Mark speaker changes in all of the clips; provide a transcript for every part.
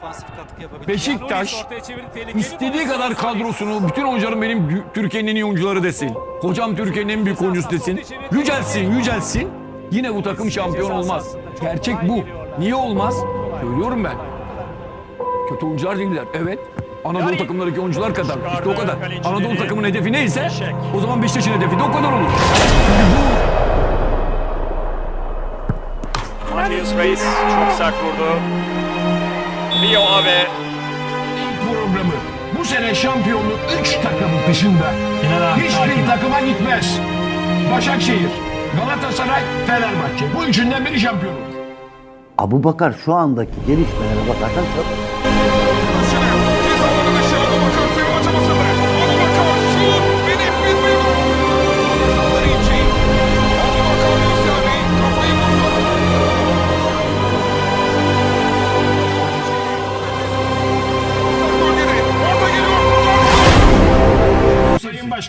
Speaker 1: Ofansif katkı yapabilir.
Speaker 2: Beşiktaş istediği kadar kadrosunu bütün oyuncularım benim Türkiye'nin en iyi oyuncuları desin. Hocam Türkiye'nin en büyük oyuncusu desin. Yücelsin, yücelsin. Yine bu takım şampiyon olmaz. Gerçek bu. Niye olmaz? Söylüyorum ben. Kötü oyuncular değiller. Evet. Anadolu takımlarındaki oyuncular kadar. İşte o kadar. Anadolu takımının hedefi neyse o zaman Beşiktaş'ın hedefi de o kadar olur.
Speaker 3: Matius Reis çok sert vurdu. Rio Ave
Speaker 4: programı. Bu sene şampiyonluk 3 takım dışında hiçbir takıma gitmez. Başakşehir, Galatasaray, Fenerbahçe. Bu üçünden biri şampiyon olur.
Speaker 5: Abu Bakar şu andaki gelişmelere bakarsan çok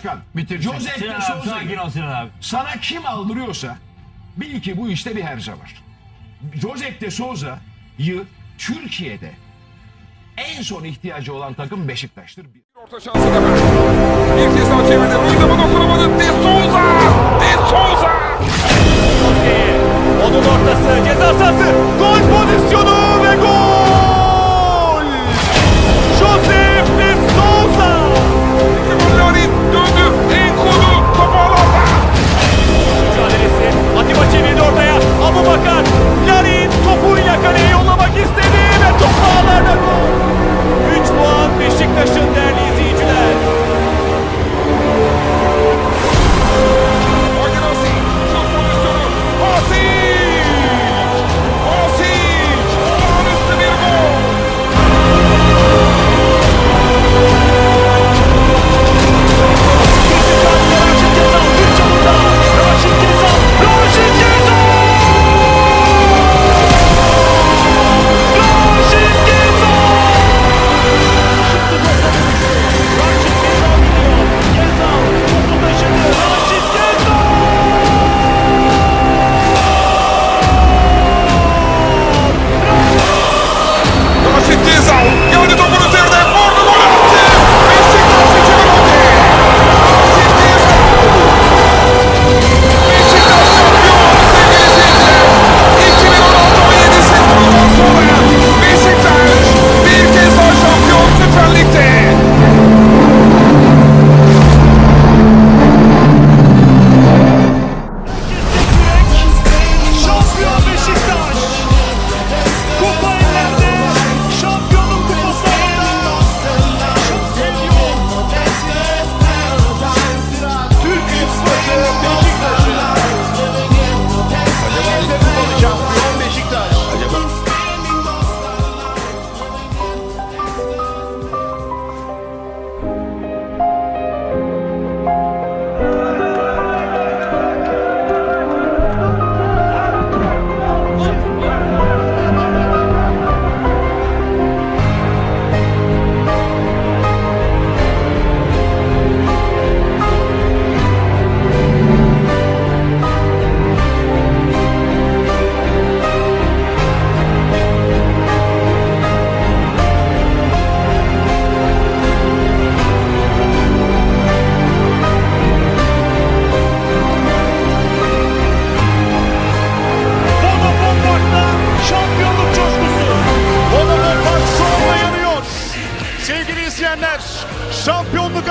Speaker 4: Başkan, Josep de Souza'yı sana kim aldırıyorsa bil ki bu işte bir herze var. Josep de Souza'yı Türkiye'de en son ihtiyacı olan takım Beşiktaş'tır.
Speaker 6: Orta şansı da ver. Bir kez daha çevirdi. Ruiz ama dokunamadı. De Souza!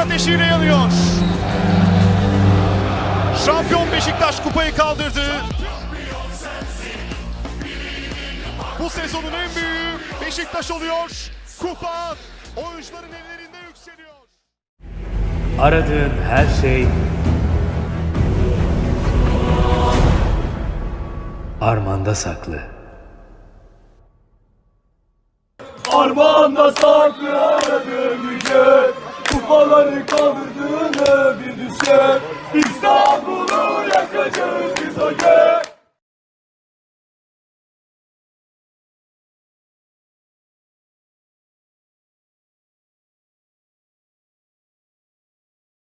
Speaker 3: Ateşiyle yanıyor. Şampiyon Beşiktaş kupayı kaldırdı. Bu sezonun en büyüğü Beşiktaş oluyor. Kupa oyuncuların ellerinde yükseliyor.
Speaker 7: Aradığın her şey Armanda saklı.
Speaker 8: Armağanda saklı aradığım Kupaları kaldırdığını bir düşe İstanbul